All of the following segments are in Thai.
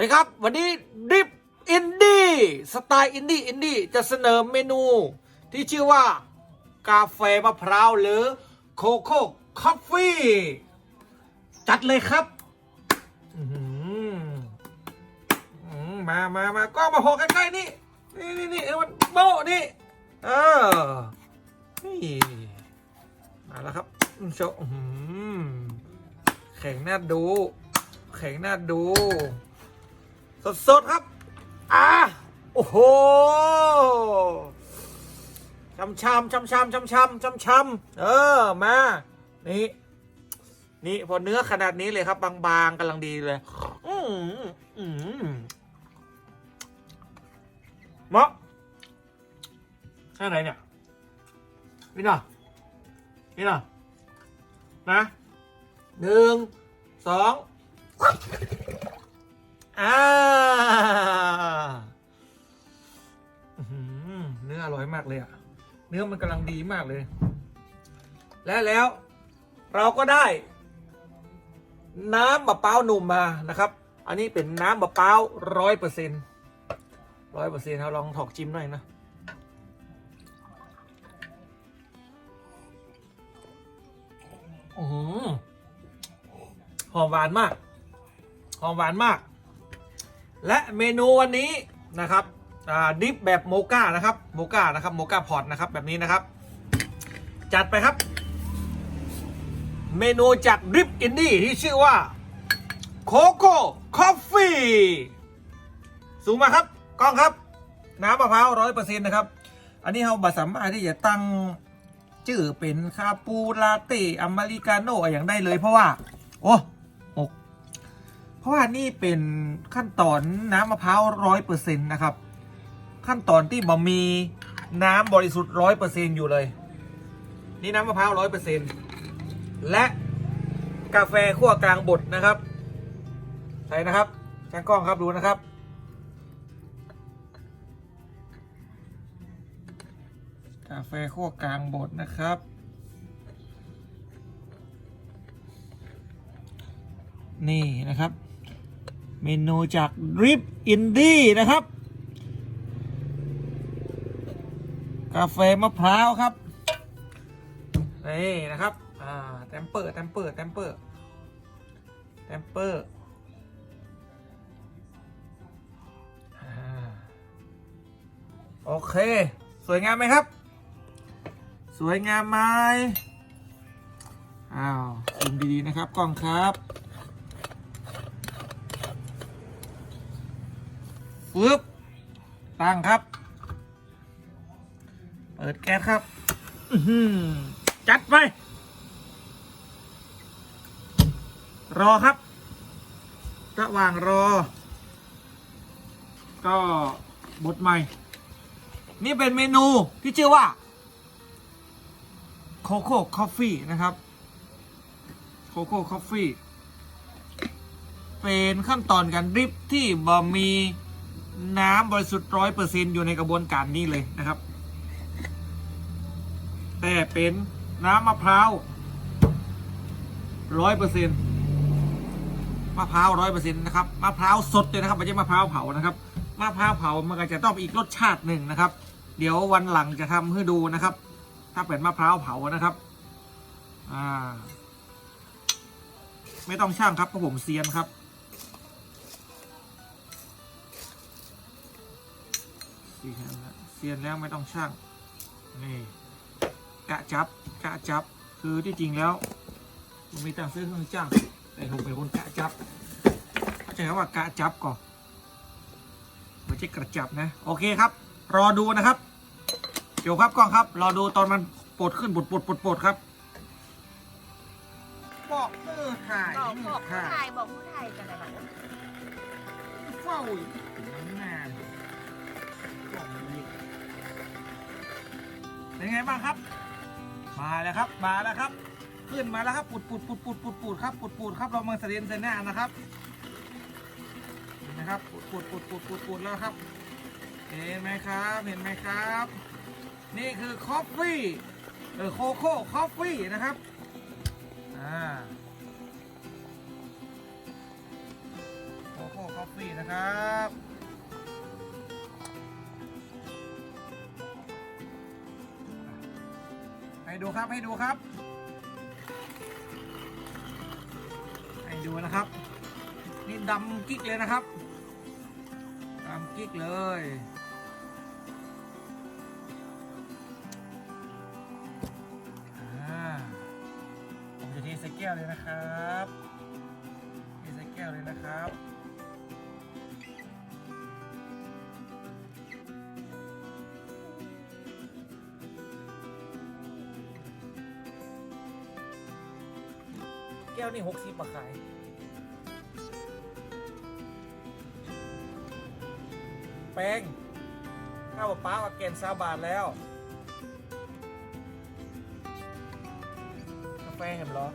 วัสดีครับ วันนี้ดิฟอินดี้สไตล์อินดี้อินดี้จะเสนอเมนูที่ชื่อว่ากาแฟมะพร้าวหรือโคโค่คอฟฟี่จัดเลยครับมามามาก็มาโหใกล้ๆนี่นี่นี่นี่เออมันโบนี่เออนี่มาแล้วครับโชว์อื้อหือแข็งน่าดู แข็งน่าดู สดๆครับ อะโอ้โหช้ำช้ำชำชำชำชำชำชำเออ มา นี่ นี่ พอเนื้อขนาดนี้เลยครับ บางๆกำลังดีเลย อืมอืมเหมาะแค่ไหนเนี่ยนี่นะนี่นะนะหนึ่งสอง อ่าเนื้ออร่อยมากเลยอะเนื้อมันกำลังดีมากเลย และแล้วเราก็ได้ น้ำมะพร้าวหนุ่มมานะครับ อันนี้เป็นน้ำมะพร้าวร้อยเปอร์เซ็นต์ร้อยเปอร์เซ็นต์เราลองถอกจิ้มหน่อยนะอหอมหวานมาก หอมหวานมาก และเมนูวันนี้นะครับดิฟแบบโมก้านะครับโมก้านะครับโมก้าพอตนะครับแบบนี้นะครับ จัดไปครับ เมนูจากดริฟอินดี้ที่ชื่อว่าโคโค่คอฟฟี่สูงมาครับกล้องครับ น้ำมะพร้าวร้อยเปอร์เซ็นต์นะครับ อันนี้เราบัสามารถที่จะตั้งชื่อเป็นคาปูลาเต้อเมริกาโน่อย่างได้เลยเพราะว่า โอ้ เพราะว่านี่เป็นขั้นตอนน้ำมะพร้าวร้อยเปอร์เซ็นต์นะครับ ขั้นตอนที่บ่มีน้ำบริสุทธิ์ร้อยเปอร์เซ็นต์อยู่เลย นี่น้ำมะพร้าวร้อยเปอร์เซ็นต์และกาแฟขั้วกลางบดนะครับ ใส่นะครับช่างกล้องครับดูนะครับ กาแฟขั้วกลางบดนะครับนี่นะครับ เมนูจากริปอินดี้นะครับ กาแฟมะพร้าวครับนี่นะครับ อ่าแตมเปอร์แตมเปอร์แตมเปอร์แตมเปอร์โอเค สวยงามไหมครับ สวยงามไหมอ้าวซูมดีๆนะครับ กล้องครับ ปึ๊บตั้งครับ เปิดแก๊สครับอือหือจัดไป รอครับ ระหว่างรอ ก็บทใหม่ นี่เป็นเมนูที่ชื่อว่า โคโค่คอฟฟี่นะครับ โคโค่คอฟฟี่เป็นขั้นตอนการดริปที่บ่มี น้ำบริสุทธิ์ร้อยเปอร์เซ็นอยู่ในกระบวนการนี้เลยนะครับ แต่เป็นน้ำมะพร้าวร้อยเปอร์เซ็นมะพร้าวร้อยเปอร์เซ็นนะครับมะพร้าวสดเลยนะครับไม่ใช่มะพร้าวเผานะครับมะพร้าวเผามันก็จะต้องอีกรสชาติหนึ่งนะครับ เดี๋ยววันหลังจะทำให้ดูนะครับ ถ้าเป็นมะพร้าวเผานะครับ อ่า ไม่ต้องช่างครับเพราะผมเซียนครับ เซียนแล้วเซียนแล้วไม่ต้องช่างนี่กะจับกะจับคือที่จริงแล้วผมมีตังค์ซื้อเครื่องจ้างแต่ผมเป็นคนกะจับเข้าใจคำว่ากะจับก่อนไม่ใช่กระจับนะ โอเคครับ รอดูนะครับเดี๋ยวครับกล้องครับ รอดูตอนมันปดขึ้นปดปดปดปดครับบอกเออถ่ายบอกเอบอกอผู้ถ่ายไทยบอกผู้ไทยกันเลยเหรอเฝ้าอีกนาน เป็นไงบ้างครับ มาแล้วครับ มาแล้วครับ ขึ้นมาแล้วครับปุดปุดปุดปุดปุดปุดครับปุดปุดครับเรามาเสรียนเซน่านะครับเห็นไหมครับปุดปุดปุดปุดปุดปุดแล้วครับ เห็นไหมครับ เห็นไหมครับ นี่คือคอฟฟี่เออโคโค่คอฟฟี่นะครับ อ่าโคโค่คอฟฟี่นะครับ ให้ดูครับให้ดูครับ ให้ดูนะครับ นี่ดำกิ๊กเลยนะครับดำกิ๊กเลยผมจะเทใส่แก้วเลยนะครับเทใส่แก้วเลยนะครับ ก้วนี่หกสิบบาขายแป้งข้าวป้ากับเกณฑ์ซาบาทแล้วกาแฟเห็นเหรอ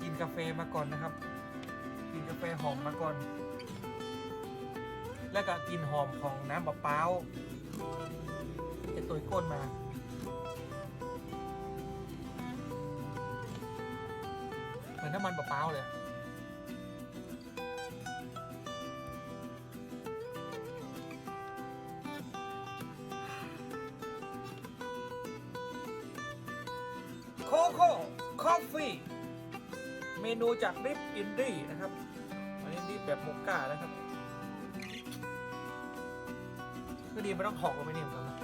กินกาแฟมาก่อนนะครับ กินกาแฟหอมมาก่อน แล้วก็กลิ่นหอมของน้ำมะพร้าวจะตุยก้นมา เหมือนน้ำมันมะพร้าวเลยโคโค่คอฟฟี่เมนูจากริปอินดี้นะครับ อันนี้ริปแบบโมกก้านะครับ ดีไม่ต้องหอกลงไปเนี่ยเหมือนกันนะ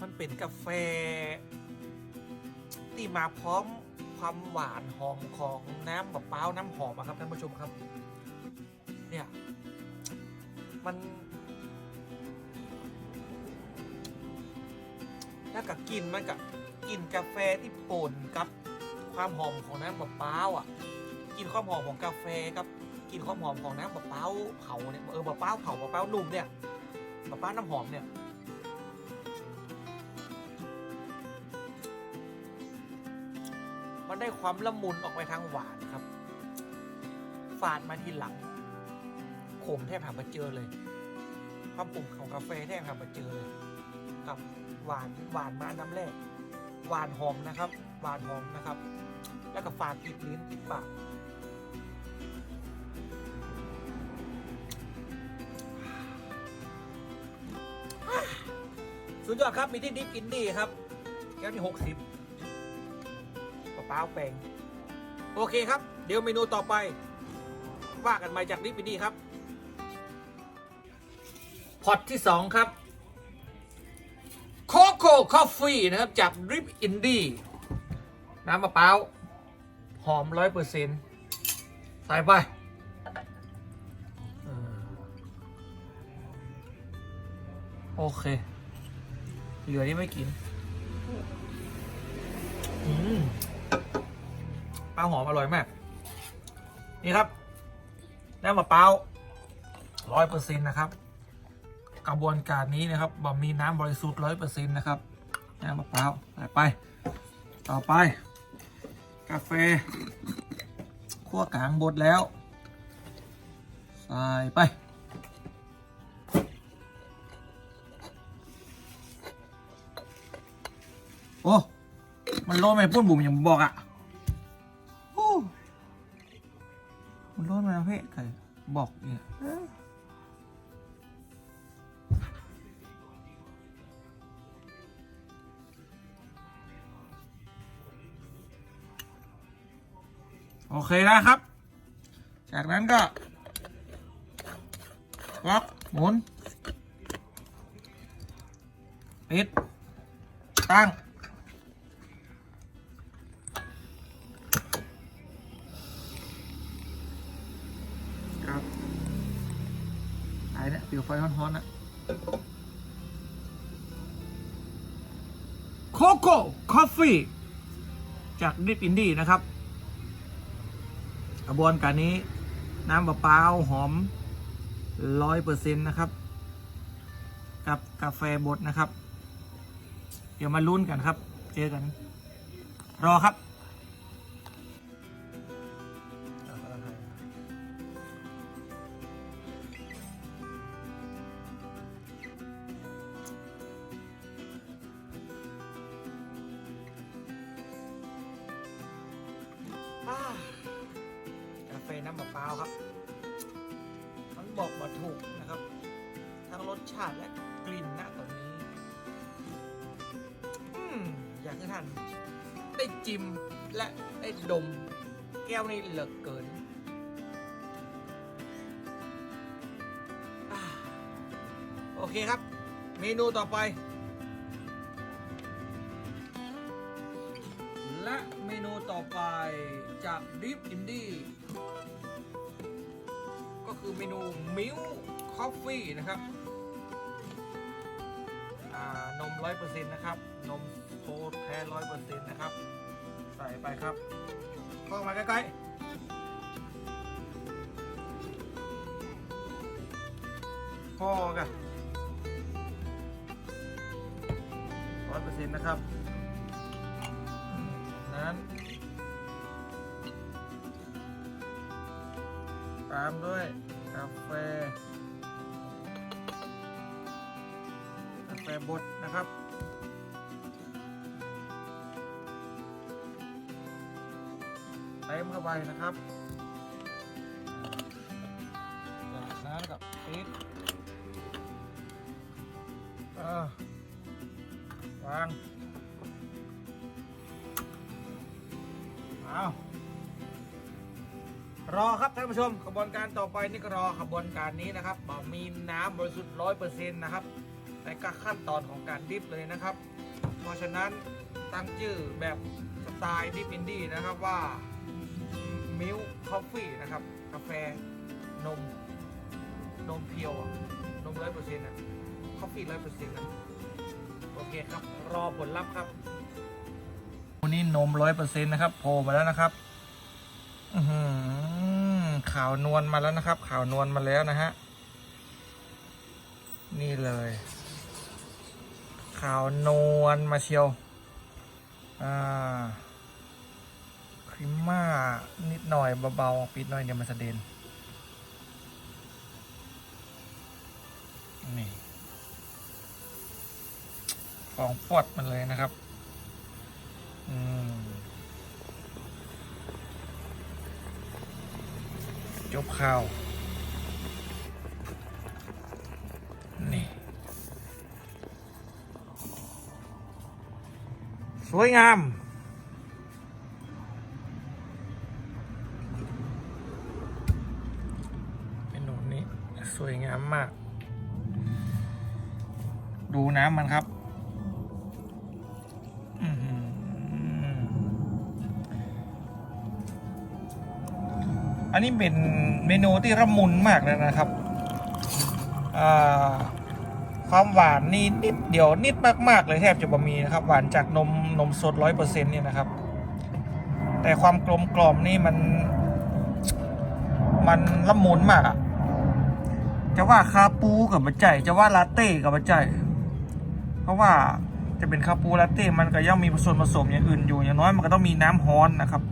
มันเป็นกาแฟ ที่มาพร้อม ความหวานหอมของน้ำมะพร้าวน้ำหอมอะครับท่านผู้ชมครับ เนี่ย มันแล้วก็กลินมันกับกลิ่นกาแฟที่ป่นกับความหอมของน้ำมะพร้าวอะกลินความหอมของกาแฟกับกลินความหอมของน้ำมะพร้าวเผาเนี่ยเออมะพร้าวเผามะพร้าวนุ่มเนี่ยมะพร้าวน้ำหอมเนี่ย ได้ความละมุนออกไปทางหวานครับฝาดมาทีหลังขมแทบหามาเจอเลย ความปุ่มของกาแฟแทบหามาเจอเลย ครับหวานหวานมาน้ำแรกหวานหอมนะครับ หวานหอมนะครับ แล้วก็ฝาดติดลิ้นติดปากสุดยอดครับมีที่ดิฟอินดี้ครับแก้วที่หกสิบ มะพร้าแปงโอเคครับ เดี๋ยวเมนูต่อไป ว่ากันใหม่จากนิปินี่ครับพอตที่ 2 ครับโคโค่คอฟฟี่นะครับ จากริปอินดี้น้ำมะพร้าวหอมร้อยเปอร์เซ็นต์ใส่ไปโอเค เหลือนี่ไม่กิน อืม ปลาหอมอร่อยมาก นี่ครับน้ำมะพร้าวร้อยเปอร์เซ็นต์นะครับ กระบวนการนี้นะครับบ่มีน้ำบริสุทธิ์ร้อยเปอร์เซ็นต์นะครับน้ำมะพร้าวใส่ไป ต่อไป กาแฟคั่วกลางบดแล้วใส่ไปโอ้ มันร้อนไหมปุ้นบุ๋มอย่างบอกอะ่ะ บอกเนี่ยโอเคนะครับ จากนั้นก็ล็อกหมุนปิดตั้ง ยเปลวไฟฮ้อนๆนะโคโค่คอฟฟี่จากดิปอินดี้นะครับกระบวนการนี้น้ำมะพร้าวหอมร้อยเปอร์เซ็นต์นะครับ กับกาแฟบดนะครับ เดี๋ยวมาลุ้นกันครับ เจอกัน รอครับ น้ำมะพร้าวครับ มันบอกมาถูกนะครับ ทั้งรสชาติและกลิ่นนะตอนนี้ อืมอยากให้ท่านได้จิมและได้ดม แก้วนี้เหลือเกินอโอเคครับ เมนูต่อไป และเมนูต่อไปจากดิฟอินดี้ ก็คือเมนูมิลคอฟฟี่นะครับนมร้อยเปอร์เซ็นต์นะครับ นมโคแท้ร้อยเปอร์เซ็นต์นะครับ ใส่ไปครับเข้ามาใกล้ๆพอกันร้อยเปอร์เซ็นต์นะครับนั้น ตามด้วยกาแฟกาแฟบดนะครับเต็มเข้าไปนะครับ จากนั้นกับปิดวาง เอา รอครับท่านผู้ชมขบวนการต่อไปนี่ก็รอขบวนการนี้นะครับบมีน้ำบริสุทธิ์ร้อยเปอร์เซ็นต์นะครับในก็ขั้นตอนของการดิฟเลยนะครับ เพราะฉะนั้นตั้งชื่อแบบสไตล์ดิฟอินดี้นะครับว่ามิลค์คอฟฟี่นะครับกาแฟนม นมเพียวนมร้อยเปอร์เซ็นต์อะคอฟฟี่ร้อยเปอร์เซ็นต์อะโอเคครับรอผลลัพธ์ครับวันนี้นมร้อยเปอร์เซ็นต์นะครับโผล่มาแล้วนะครับ อือหือ ขาวนวลมาแล้วนะครับขาวนวลมาแล้วนะฮะนี่เลยขาวนวลมาเชียวอ่าครีมม่านิดหน่อยเบาๆปิดหน่อยเดี๋ยวมันจะเด่นนี่ของปอดมันเลยนะครับ อืม จบข่าว นี่ สวยงามเป็นหนูนี้ สวยงามมาก ดูน้ำมันครับ อันนี้เป็นเมนูที่ระมุนมากเลยนะครับความหวานนี่นิดเดียวนิดมากๆเลยแทบจะบ่มีนะครับ หวานจากนมนมสดร้อยเปอร์เซ็นต์เนี่ยนะครับ แต่ความกลมกล่อมนี่มัน มันละมุนมากอะจะว่าคาปูกับบัจใจจะว่าลาเต้กับบัจใจเพราะว่าจะเป็นคาปูลาเต้มันก็ย่อมมีส่วนผสมอย่างอื่นอยู่อย่างน้อยมันก็ต้องมีน้ำร้อนนะครับ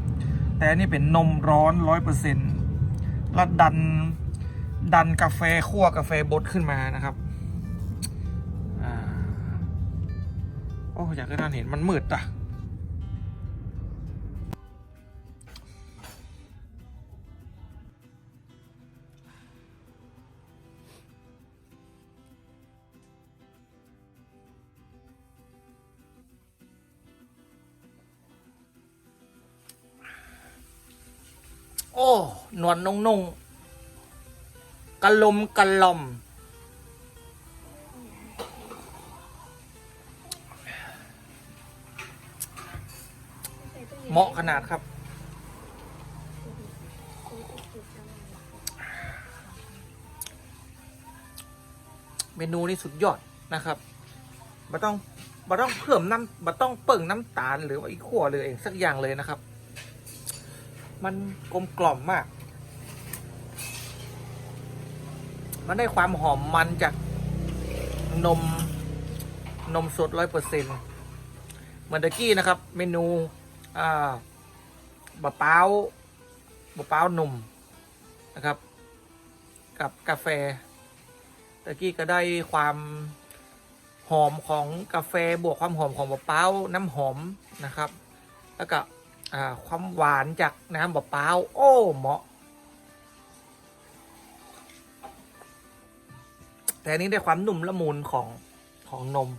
แต่อันนี่เป็นนมร้อนร้อยเปอร์เซ็นต์ แล้วดันดันกาแฟคั่วกาแฟบดขึ้นมานะครับอ่าโอ้อยากให้ท่านเห็นมันมืดอะ โอ้หนวลนุ่งนุ่งๆกะลมกะลอมเหมาะขนาดครับ เมนูนี้สุดยอดนะครับบ่ต้องบ่ต้องเพิ่มน้ำบ่ต้องเปิ่งน้ำตาลหรือว่าอีกขั้วเลยเองสักอย่างเลยนะครับ มันกลมกล่อมมาก มันได้ความหอมมันจากนมนมสดร้อยเปอร์เซ็นต์เหมือนตะกี้นะครับ เมนูอ่าบะเป้าบะเป้านมนะครับ กับกาแฟตะกี้ก็ได้ความหอมของกาแฟบวกความหอมของบะเป้าน้ำหอมนะครับ แล้วก็ ความหวานจากน้ำบะเป้าโอ้เหมาะ แต่นี้ได้ความนุ่มละมุนของของนม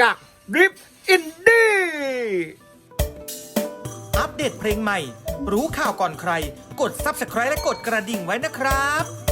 จากริปอินดี้อัปเดตเพลงใหม่ รู้ข่าวก่อนใคร กด Subscribe และกดกระดิ่งไว้นะครับ